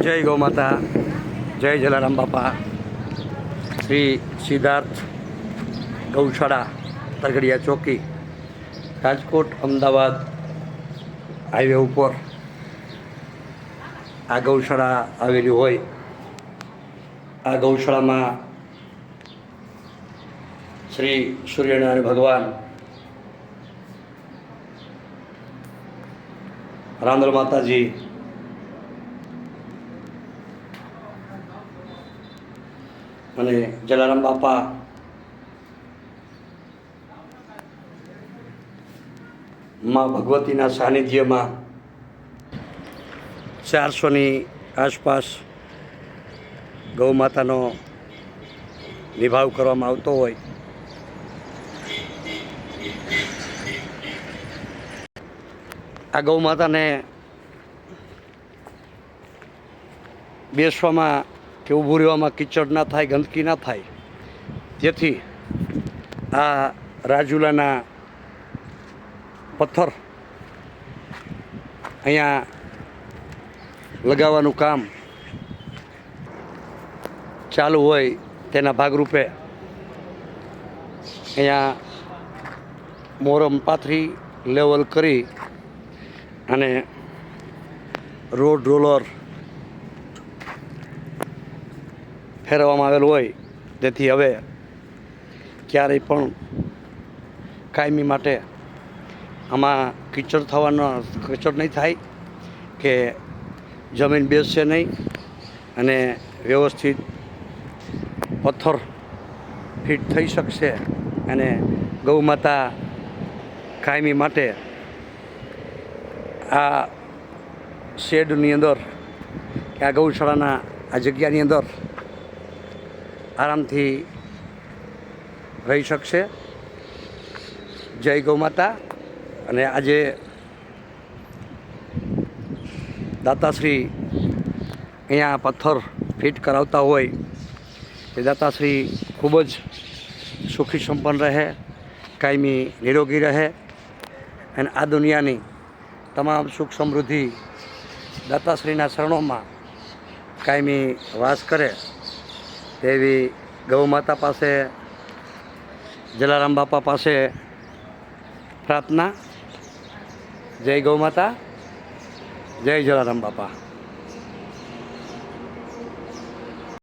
જય ગૌ માતા જય જલારામ બાપા શ્રી સિદ્ધાર્થ ગૌશાળા તરગડિયા ચોકી રાજકોટ અમદાવાદ હાઈવે ઉપર આ ગૌશાળા આવેલી હોય આ ગૌશાળામાં શ્રી સૂર્યનારાયણ ભગવાન રાંદલ માતાજી અને જલારામ બાપા. માં ભગવતીના સાનિધ્યમાં ચારસોની આસપાસ ગૌ માતાનો નિભાવ કરવામાં આવતો હોય. આ ગૌ માતાને બેસવામાં કે ઊભું રહેવામાં કિચડ ના થાય, ગંદકી ના થાય. જેથી આ રાજુલાના પથ્થર અહીંયા લગાવવાનું કામ ચાલુ હોય તેના ભાગરૂપે અહીંયા મોરમ પાથરી લેવલ કરી અને રોડ રોલર ફેરવવામાં આવેલું હોય જેથી હવે ક્યારેય પણ કાયમી માટે આમાં કીચડ થવાનો કિચડ નહીં થાય કે જમીન બેસશે નહીં અને વ્યવસ્થિત પથ્થર ફિટ થઈ શકશે અને ગૌ માતા કાયમી માટે આ શેડની અંદર કે આ ગૌશાળાના, આ જગ્યાની અંદર આરામથી રહી શકશે. જય ગૌ માતા. અને આજે દાતાશ્રી અહીંયા પથ્થર ફિટ કરાવતા હોય એ દાતાશ્રી ખૂબ જ સુખી સંપન્ન રહે, કાયમી નિરોગી રહે. અને આ દુનિયાની તમામ સુખ સમૃદ્ધિ દાતાશ્રીના શરણોમાં કાયમી વાસ કરે. તેવી ગૌ માતા પાસે જલારામ બાપા પાસે પ્રાર્થના. જય ગૌ માતા જય જલારામ બાપા.